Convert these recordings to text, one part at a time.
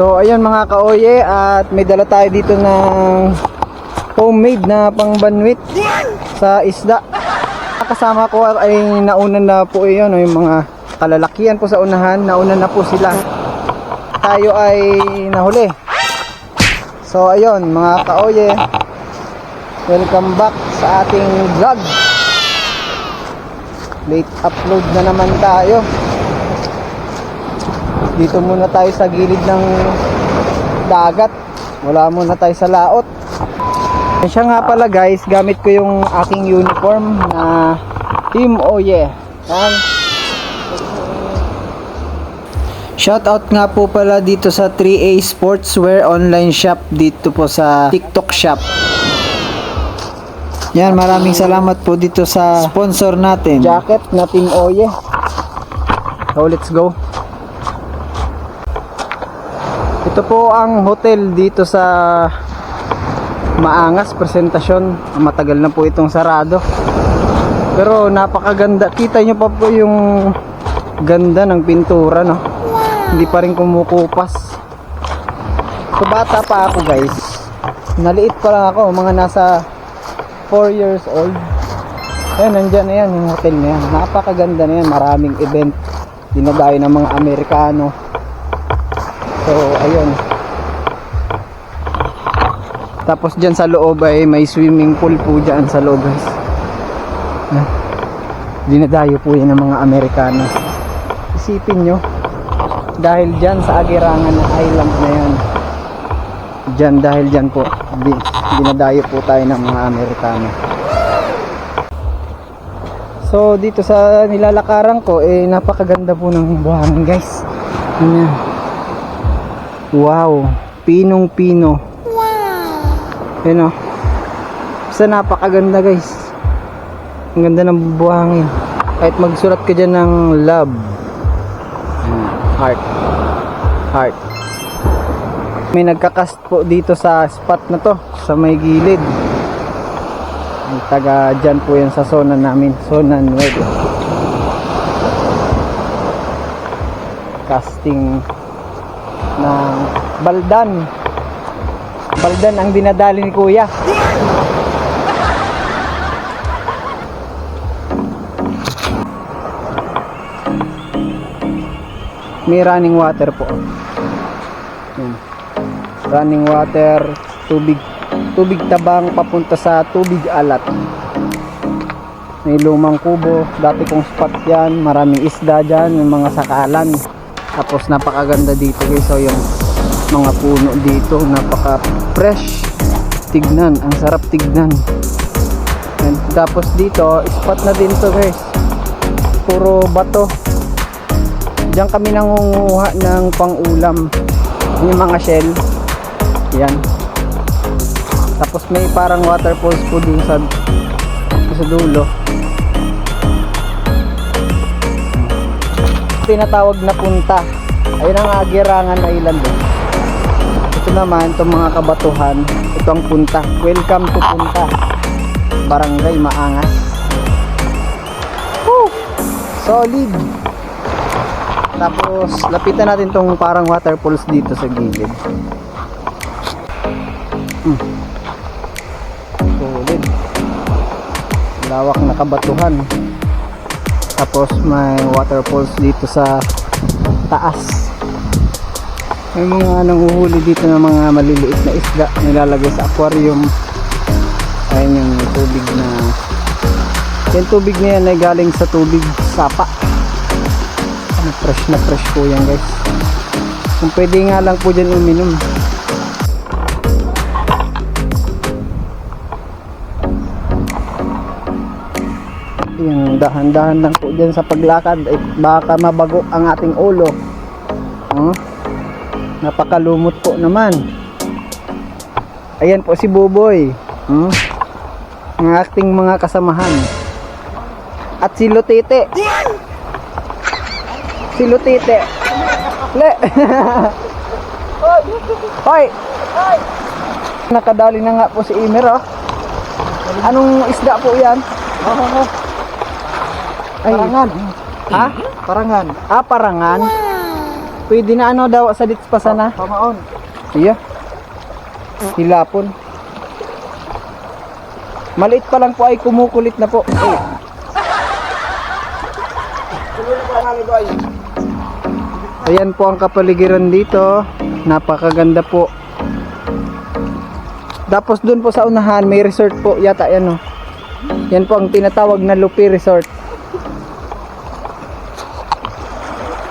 So ayun mga kaoye at may dala tayo dito ng homemade na pangbanwit sa isda. Kasama ko ay nauna na po yun, yung mga kalalakihan po sa unahan, nauna na po sila. Tayo ay nahuli. So ayun mga kaoye, welcome back sa ating vlog. Late upload na naman tayo. Dito muna tayo sa gilid ng dagat. Wala muna tayo sa laot. Siya nga pala guys, gamit ko yung aking uniform na Team Oye. Yan. Shoutout nga po pala dito sa 3A Sportswear online shop dito po sa TikTok shop. Yan, maraming salamat po dito sa sponsor natin. Jacket na Team Oye. So, let's go. Ito po ang hotel dito sa Maangas presentasyon. Matagal na po itong sarado. Pero napakaganda. Kita nyo pa po yung ganda ng pintura, no? Hindi pa rin kumukupas. So bata pa ako, guys. Naliit pa lang ako, mga nasa 4 years old. Ayan, nandyan na yan, yung hotel na yan. Napakaganda na yan. Maraming event. Dinadayo ng mga Amerikano. So, ayun. Tapos dyan sa loob ay may swimming pool po dyan sa loob guys. Dinadayo po yan ng mga Amerikano. Isipin nyo, dahil dyan sa agirangan ng island na yan, dyan dahil dyan po, di, dinadayo po tayo ng mga Amerikano. So dito sa nilalakaran ko, eh napakaganda po ng buhangin guys. Yan. Wow, pinong-pino. Yun o. Basta napakaganda guys. Ang ganda ng buhangin. Kahit magsulat ka dyan ng love. Heart. Heart. May nagkakast po dito sa spot na to. Sa may gilid. May taga dyan po yan sa zona namin. Zona 9. Casting ng Baldan. Baldan ang dinadali ni Kuya. May running water po. Running water, tubig tubig tabang papunta sa tubig alat. May lumang kubo, dati kong spot yan, maraming isda dyan, may mga sakalan. Tapos napakaganda dito guys, so yung mga puno dito, napaka fresh tignan, ang sarap tignan. And tapos dito, spot na din to guys. Puro bato. Diyan kami nangunguha ng pang-ulam. Yung mga shell. Yan. Tapos may parang waterfalls po dun sa sa dulo. Tinatawag na punta. Ayun ang Agirangan Island. Eh. Ito naman, itong mga kabatuhan, ito ang punta. Welcome to punta. Barangay Maangas. Woo! Solid. Tapos, lapitan natin tong parang waterfalls dito sa gilid. Hmm. Solid. Lawak na kabatuhan. Tapos, may waterfalls dito sa taas. May mga nanguhuli dito ng mga maliliit na isda nilalagay sa aquarium. Ayun yung tubig na yung tubig na yan ay galing sa tubig sapa. Ano, fresh na fresh po yan guys. Kung pwede nga lang po dyan uminom. Yung dahan-dahan lang po dyan sa paglakad ay baka mabago ang ating ulo. Oh. Napakalumot po naman. Ayan po si Buboy. Hmm? Ang ating mga kasamahan. At si Lutite. Si Lutite. Le. Hoy. Nakadali na nga po si Imer oh. Anong isda po yan? Ay, parangan. Ha? Parangan. Ah, parangan. Pwede na ano daw sa dits pa sana. Pamaon. Iya. Hilapon. Maliit pa lang po ay kumukulit na po. Ay, pa. Ayan po ang kapaligiran dito. Napakaganda po. Tapos dun po sa unahan may resort po yata yan oh. Yan po ang tinatawag na Lupi Resort.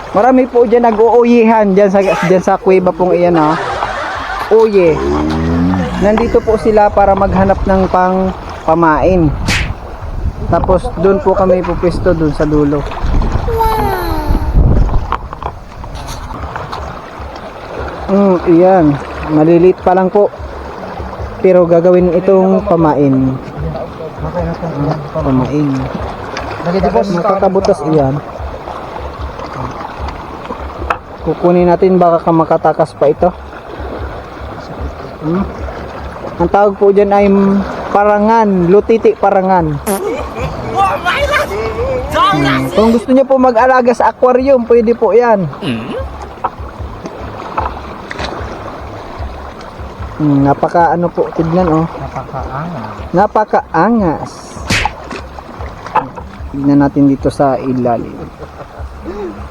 Marami po dyan nag-uuyihan dyan sa, dyan sa kuweba pong iyan oh. Uye. Nandito po sila para maghanap ng pang pamain. Tapos dun po kami pupisto dun sa dulo. Mm, iyan. Maliliit pa lang po. Pero gagawin itong pamain. Pamain. Nagitipos. Makakabutas iyan. Kukunin natin baka ka makatakas pa ito. Hmm? Ang tawag po dyan ay parangan, lutiti parangan. Hmm. Kung gusto niyo po mag-alaga sa aquarium, pwede po yan. Hmm, napaka ano po, tignan oh. Napakaanga. Napakaangas. Tignan natin dito sa ilalim.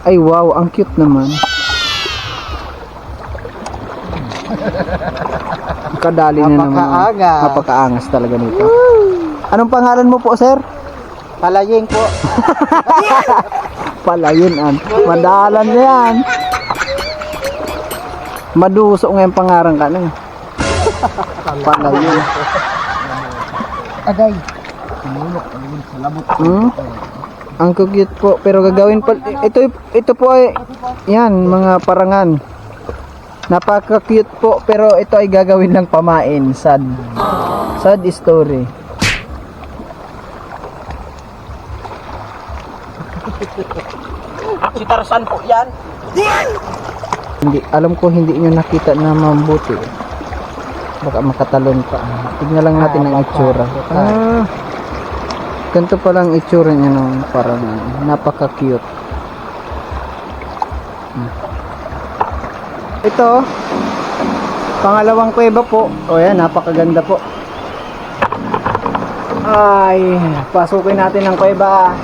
Ay wow, ang cute naman. Kadali na naman. Napakaangas. Napakaangas talaga nito. Anong pangalan mo po, sir? Palaying po. Palayon an. Madalan na yan. Maduso nga yung pangarang ka na. Palayon. Agay. Tumulok. Ayun sa labot. Hmm? Ang cute po, pero gagawin pa ito ito po ay yan mga parangan. Napaka-cute po, pero ito ay gagawin lang pamain, sad. Sad story. Si Tarzan po yan. Hindi, alam ko hindi nyo nakita na mabuti. Baka makatalon pa. Tignan lang natin ang itsura. Ah, ganito pa lang itsura niya nung parang napaka-cute. Hmm. Ito, pangalawang kuweba po. O yan, napakaganda po. Ay, pasukin natin ang kuweba.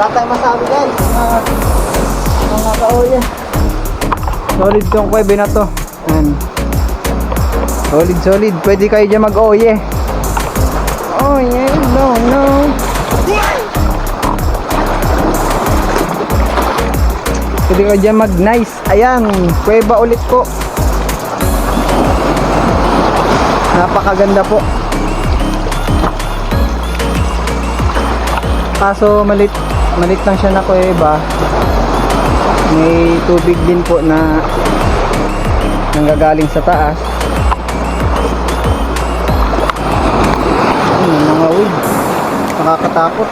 Wala tayong masabi guys. Mga, mga kaoye. Solid tong kwebe na to. Ayan. Solid, solid. Pwede kayo dyan mag-oye. Oh yeah, no, no. Pwede kayo dyan mag-nice. Ayan, kuweba ulit po. Napakaganda po. Kaso malit malit lang siya na kuweba. May tubig din po na nanggagaling sa taas. Nakakatakot.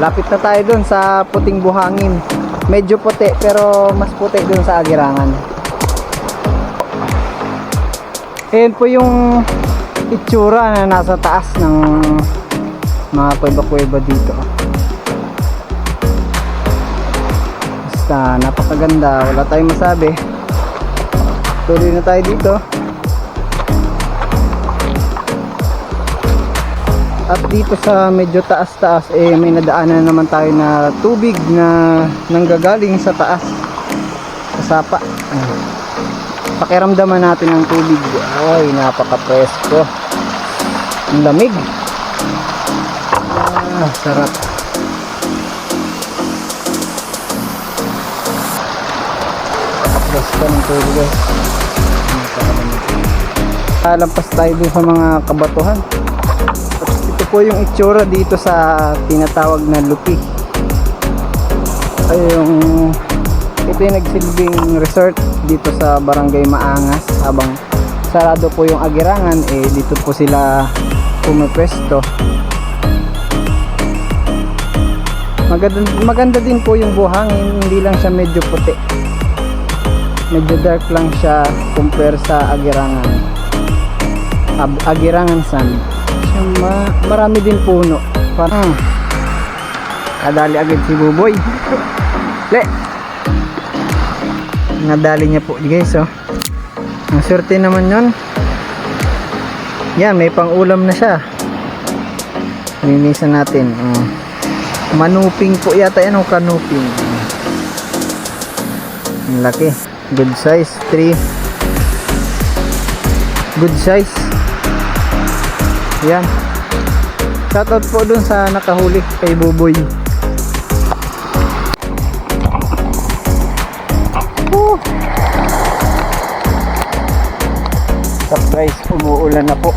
Lapit na tayo dun sa puting buhangin. Medyo puti pero mas puti dun sa agirangan. Ayan po yung itsura na nasa taas ng mga kuweba-kuweba dito. Basta napakaganda. Wala tayong masabi. Tuloy na tayo dito. At dito sa medyo taas-taas eh may nadaanan naman tayo na tubig na nanggagaling sa taas. Sa sapa. Ayan. Pakiramdaman natin ang tubig. Ay, napaka-presko. Ang lamig. Ah, sarap. Presko ng tubig guys. Lampas tayo dun sa mga kabatuhan. Ito po yung itsura dito sa tinatawag na lupi. Ay yung ito yung nagsilbing resort dito sa Barangay Maangas habang sarado po yung agirangan eh dito po sila pumipwesto. Maganda, maganda din po yung buhangin, hindi lang siya medyo puti. Medyo dark lang siya compare sa agirangan. Ab- agirangan sand. So, ma- marami din puno. Parang kadali agad si Buboy. Le! Nadali niya po guys oh. Ang swerte naman yon. Yan, may pang-ulam na siya. Linisan natin. Oh. Manuping po yata yan o kanuping. Ang laki. Good size. 3. Good size. Yan. Shoutout po dun sa nakahuli kay Buboy. Surprise, umuulan na po.